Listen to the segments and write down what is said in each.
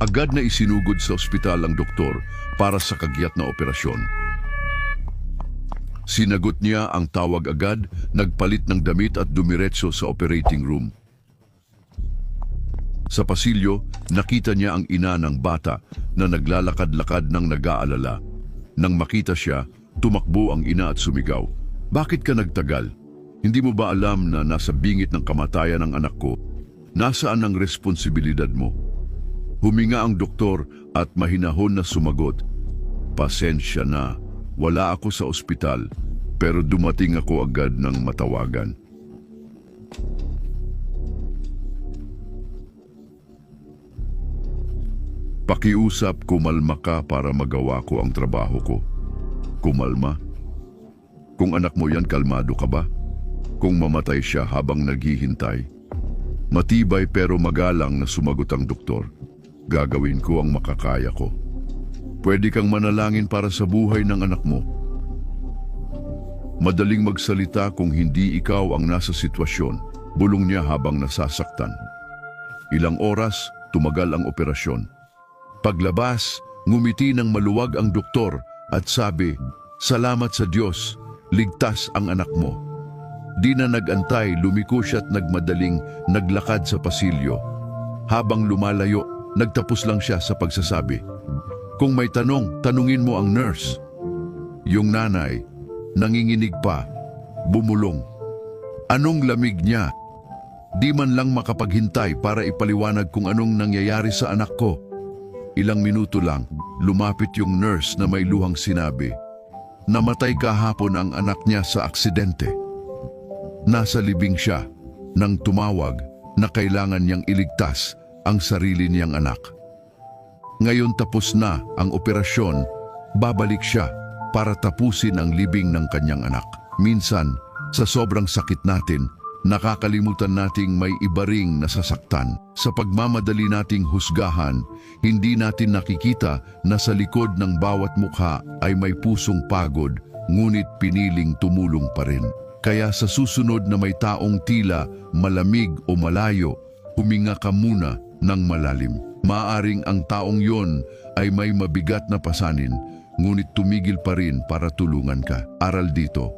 Agad na isinugod sa ospital ang doktor para sa kagyat na operasyon. Sinagot niya ang tawag agad, nagpalit ng damit at dumiretso sa operating room. Sa pasilyo, nakita niya ang ina ng bata na naglalakad-lakad ng nag-aalala. Nang makita siya, tumakbo ang ina at sumigaw. Bakit ka nagtagal? Hindi mo ba alam na nasa bingit ng kamatayan ng anak ko? Nasaan ang responsibilidad mo? Huminga ang doktor at mahinahon na sumagot. Pasensya na, wala ako sa ospital, pero dumating ako agad ng matawagan. Pakiusap, kumalma ka para magawa ko ang trabaho ko. Kumalma? Kung anak mo yan, kalmado ka ba? Kung mamatay siya habang naghihintay? Matibay pero magalang na sumagot ang doktor. Gagawin ko ang makakaya ko. Pwede kang manalangin para sa buhay ng anak mo. Madaling magsalita kung hindi ikaw ang nasa sitwasyon, bulong niya habang nasasaktan. Ilang oras, tumagal ang operasyon. Paglabas, ngumiti ng maluwag ang doktor at sabi, Salamat sa Diyos, ligtas ang anak mo. Di na nagantay, lumiko siya at nagmadaling naglakad sa pasilyo. Habang lumalayo, nagtapos lang siya sa pagsasabi, Kung may tanong, tanungin mo ang nurse. Yung nanay, nanginginig pa, bumulong. Anong lamig niya? Di man lang makapaghintay para ipaliwanag kung anong nangyayari sa anak ko. Ilang minuto lang, lumapit yung nurse na may luhang sinabi, Namatay kahapon ang anak niya sa aksidente. Nasa libing siya nang tumawag na kailangan niyang iligtas ang sarili niyang anak. Ngayon tapos na ang operasyon, babalik siya para tapusin ang libing ng kanyang anak. Minsan, sa sobrang sakit natin, nakakalimutan nating may iba ring nasasaktan. Sa pagmamadali nating husgahan, hindi natin nakikita na sa likod ng bawat mukha ay may pusong pagod, ngunit piniling tumulong pa rin. Kaya sa susunod na may taong tila malamig o malayo, huminga ka muna ng malalim. Maaring ang taong yon ay may mabigat na pasanin, ngunit tumigil pa rin para tulungan ka. Aral dito,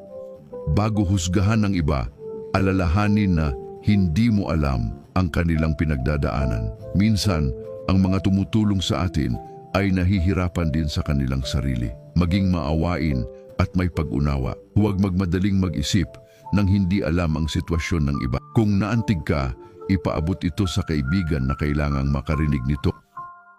bago husgahan ng iba, alalahanin na hindi mo alam ang kanilang pinagdadaanan. Minsan, ang mga tumutulong sa atin ay nahihirapan din sa kanilang sarili. Maging maawain at may pag-unawa. Huwag magmadaling mag-isip nang hindi alam ang sitwasyon ng iba. Kung naantig ka, ipaabot ito sa kaibigan na kailangang makarinig nito.